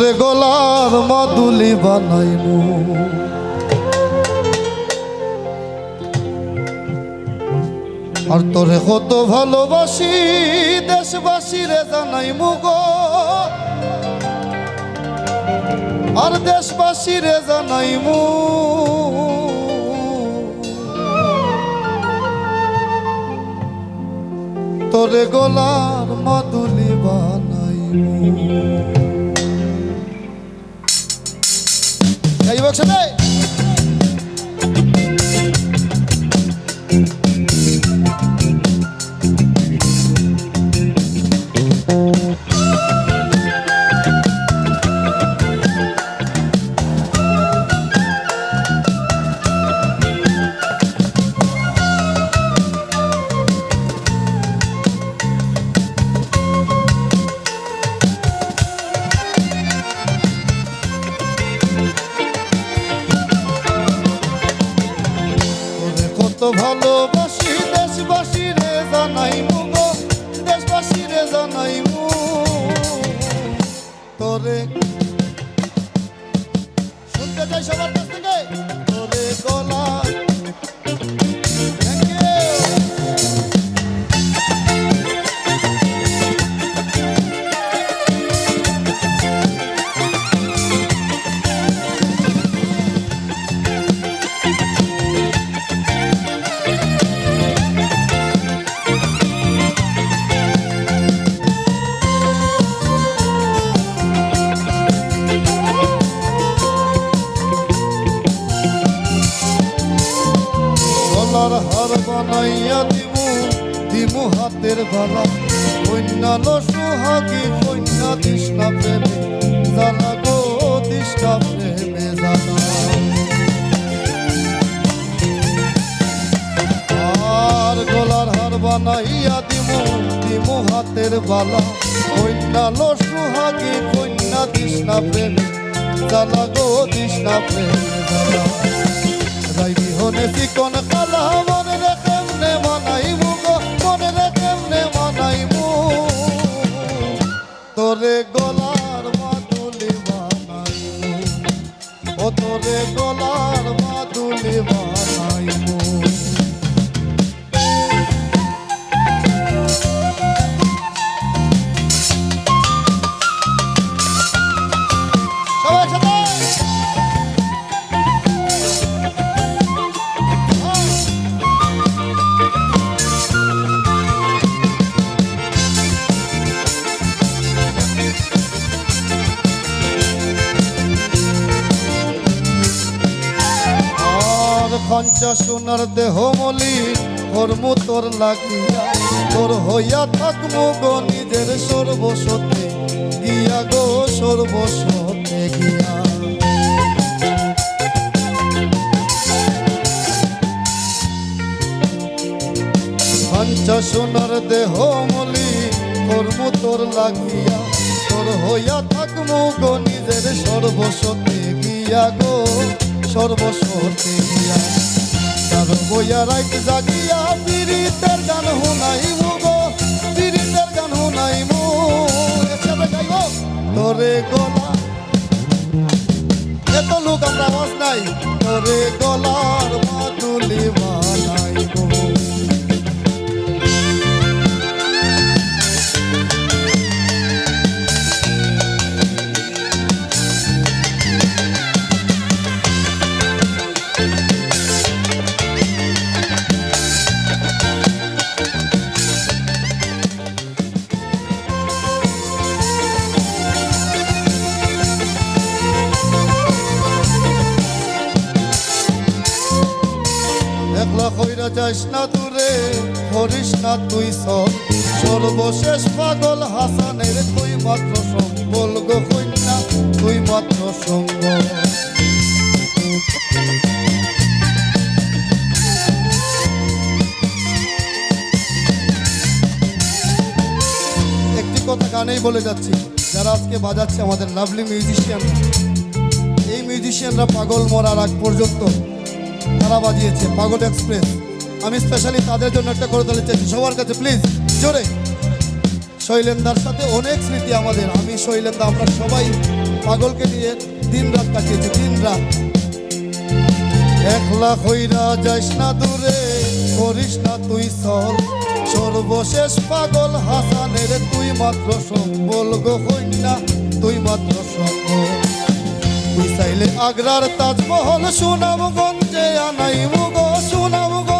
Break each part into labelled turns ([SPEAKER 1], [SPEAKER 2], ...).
[SPEAKER 1] তোরে গলার মাদুলি বানাইমু। আর তোরে কত ভালোবাসি দেশবাসী রে জানাইমু গো। আর দেশবাসী রে জানাইমু। তোরে গলার মাদুলি বানাইমু। গাইব একসাথে ভালোবাসি, দেশবাসী রে জানাইমু গো, দেশবাসী রে জানাইমু তোরে শুনতে চাই সবার কাছ থেকে। তোরে গলা গলার হার বানাইয়া দিমু দিমু হাতের বালা। কন্যাল সুহাগী, কন্যা তৃষ্ণা প্রেমে জানা গো, তৃষ্ণা প্রেমে জানা। আর গলার হার বানাইয়া দিমু দিমু হাতের বালা। কন্যাল সুহাগী, কন্যা তৃষ্ণা প্রেমে জানা গো, তৃষ্ণা প্রেমে জানা। রাই বিহনে চিকন কালা খঞ্চা সোনার দেহ মলি কর্ম তোর লাগিয়া তোর হইয়া থাকব গো নিজের সর্বসতে গিয়া গো সর্বসতে গিয়া। খঞ্চা সোনার দেহ মলি কর্ম তোর লাগিয়া। তোর হইয়া থাকব গো নিজের সর্বসতে গিয়া গো সর্বসতে গিয়া। বইয়া রাইত জাগিয়া পীড়িতের গান শুনাইমু গো পীড়িতের গান শুনাইমু। একসাথে গাইব, তোরে গলা। এত লোক আমরা আওয়াজ নাই, তোরে গলার মাদুলি কইরা যাস না দূরে করিস না তুই সব। সর্বশেষ পাগল হাসানের তুই মাত্র সম্বল গো কন্যা, তুই মাত্র সঙ্গ একটি কথা গানেই বলে যাচ্ছি, যারা আজকে বাজাচ্ছে আমাদের লাভলি মিউজিশিয়ান, এই মিউজিশিয়ানরা পাগল মরার আগ পর্যন্ত তারা বাজিয়েছে পাগল এক্সপ্রেস। আমি স্পেশালি তাদের জন্য একটা করে দিতে চাইছি সবার কাছে প্লিজ জোরে। শৈলেন্দার সাথে অনেক স্মৃতি আমাদের। আমি, শৈলেন্দা, আমরা সবাই পাগলকে নিয়ে দিন রাত কাটিয়েছি দিন রাত একলা হইরা যাইস না দূরে, করিস না তুই সল সর্বশেষ পাগল হাসানের তুই মাত্র সম্বল গো হইনা তুই মাত্র সম্বল। তুই চাইলে আগ্রার তাজমহল সুনামগঞ্জে আনাইমু গো সুনামগঞ্জে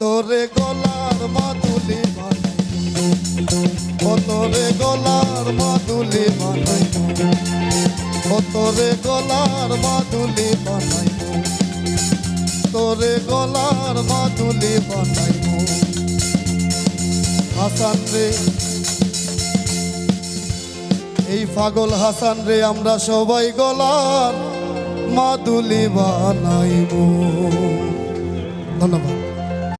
[SPEAKER 1] তোরে গলার মাদুলি বানাইমু ও তোরে গলার মাদুলি বানাইমু ও তোরে গলার মাদুলি বানাইমু তোরে গলার মাদুলি বানাইমু হাসান রে। এই পাগল হাসান রে, আমরা সবাই গলার মাদুলি বানাইব। ধন্যবাদ।